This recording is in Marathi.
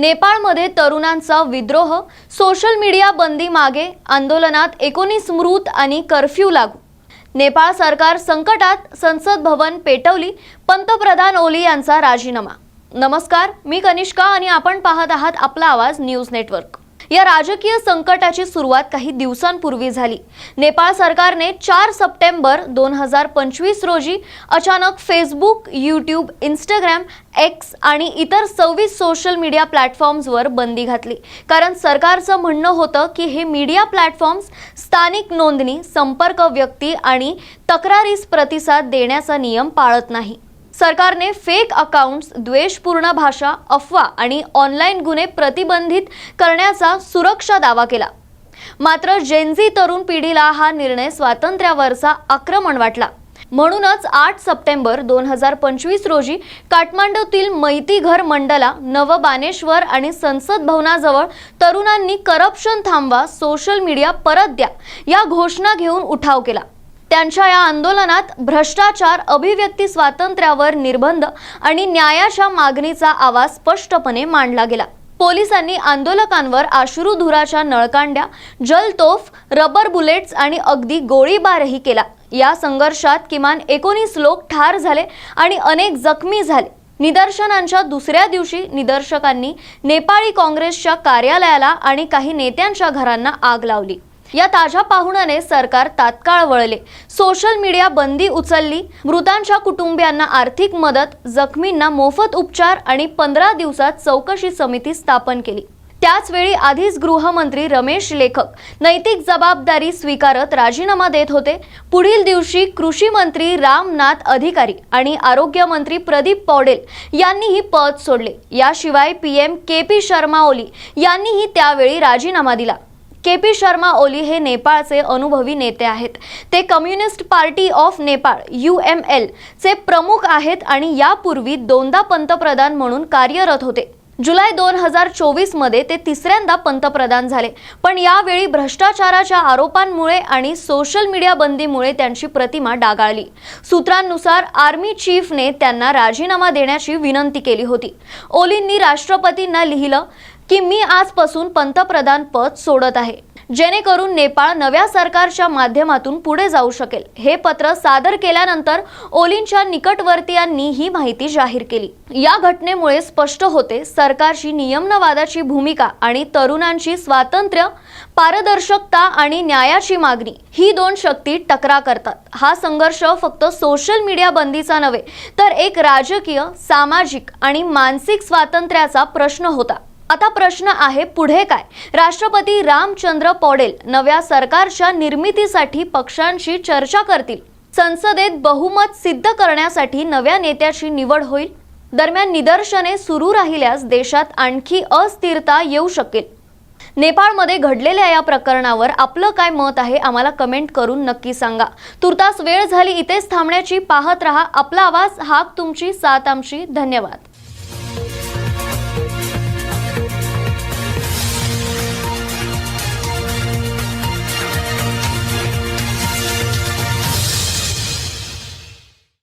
नेपाळमध्ये तरुणांचा विद्रोह सोशल मीडिया बंदी मागे आंदोलनात एकोणीस मृत आणि कर्फ्यू लागू. नेपाळ सरकार संकटात संसद भवन पेटवली पंतप्रधान ओली यांचा राजीनामा. नमस्कार मी कनिष्का आणि आपण पाहत आहात आपला आवाज न्यूज नेटवर्क. या राजकीय संकटाची सुरुवात काही दिवसांपूर्वी झाली. नेपाळ सरकारने चार सप्टेंबर दोन हजार पंचवीस रोजी अचानक फेसबुक यूट्यूब इंस्टाग्राम एक्स आणि इतर सव्वीस सोशल मीडिया प्लॅटफॉर्म्सवर बंदी घातली. कारण सरकारचं म्हणणं होतं की हे मीडिया प्लॅटफॉर्म्स स्थानिक नोंदणी संपर्क व्यक्ती आणि तक्रारीस प्रतिसाद देण्याचा नियम पाळत नाही. सरकारने फेक अकाउंट्स द्वेषपूर्ण भाषा अफवा आणि ऑनलाईन गुन्हे प्रतिबंधित करण्याचा सुरक्षा दावा केला. मात्र जेनझी तरुण पिढीला हा निर्णय स्वातंत्र्यावरचा आक्रमण वाटला. म्हणूनच आठ सप्टेंबर दोन हजार पंचवीस रोजी काठमांडूतील मैतीघर मंडला नवबानेश्वर आणि संसद भवनाजवळ तरुणांनी करप्शन थांबवा सोशल मीडिया परत द्या या घोषणा घेऊन उठाव केला. त्यांच्या या आंदोलनात भ्रष्टाचार अभिव्यक्ती स्वातंत्र्यावर निर्बंध आणि न्यायाच्या मागणीचा आवाज स्पष्टपणे मांडला गेला. पोलिसांनी आंदोलकांवर आश्रुधुराच्या नळकांड्या जलतोफ रबर बुलेट्स आणि अगदी गोळीबारही केला. या संघर्षात किमान एकोणीस लोक ठार झाले आणि अनेक जखमी झाले. निदर्शनांच्या दुसऱ्या दिवशी निदर्शकांनी नेपाळी काँग्रेसच्या कार्यालयाला आणि काही नेत्यांच्या घरांना आग लावली. या ताज्या पाहुण्याने सरकार तात्काळ वळले. सोशल मीडिया बंदी उचलली. मृतांच्या कुटुंबियांना आर्थिक मदत जखमींना मोफत उपचार आणि पंधरा दिवसात चौकशी समिती स्थापन केली. त्याचवेळी आधीच गृहमंत्री रमेश लेखक नैतिक जबाबदारी स्वीकारत राजीनामा देत होते. पुढील दिवशी कृषी मंत्री रामनाथ अधिकारी आणि आरोग्यमंत्री प्रदीप पौडेल यांनीही पद सोडले. याशिवाय P M K P Sharma Oli यांनीही त्यावेळी राजीनामा दिला. के पी शर्मा ओली हे नेपाळचे अनुभवी नेते आहेत. ते communist party of Nepal U M L चे प्रमुख आहेत आणि यापूर्वी दोनदा पंतप्रधान म्हणून कार्यरत होते. जुलै दोन हजार चोवीसमध्ये ते तिसऱ्यांदा पंतप्रधान झाले. पण यावेळी भ्रष्टाचाराच्या आरोपांमुळे आणि सोशल मीडिया बंदीमुळे त्यांची प्रतिमा डागाळली. सूत्रांनुसार आर्मी चीफने त्यांना राजीनामा देण्याची विनंती केली होती. ओलींनी राष्ट्रपतींना लिहिलं की मी आजपासून पंतप्रधान पद सोडत आहे. जेणेकरून नेपाळ नव्या सरकारच्या माध्यमातून पुढे जाऊ शकेल. हे पत्र सादर केल्यानंतर ओलींच्या निकटवर्तीयांनी ही माहिती जाहीर केली. या घटनेमुळे स्पष्ट होते सरकारची नियमनवादाची भूमिका आणि तरुणांची स्वातंत्र्य पारदर्शकता आणि न्यायाची मागणी ही दोन शक्ती टकरा करतात. हा संघर्ष फक्त सोशल मीडिया बंदीचा नव्हे तर एक राजकीय सामाजिक आणि मानसिक स्वातंत्र्याचा प्रश्न होता. आता प्रश्न आहे पुढे काय? राष्ट्रपती रामचंद्र पौडेल नव्या सरकारच्या निर्मितीसाठी पक्षांशी चर्चा करतील. संसदेत बहुमत सिद्ध करण्यासाठी नव्या नेत्याची निवड होईल. दरम्यान निदर्शने सुरू राहिल्यास देशात आणखी अस्थिरता येऊ शकेल. नेपाळमध्ये घडलेल्या या प्रकरणावर आपलं काय मत आहे आम्हाला कमेंट करून नक्की सांगा. तुर्तास वेळ झाली इथेच थांबण्याची पाहत रहा. आपला आवाज हाक तुमची साथ आमची. धन्यवाद.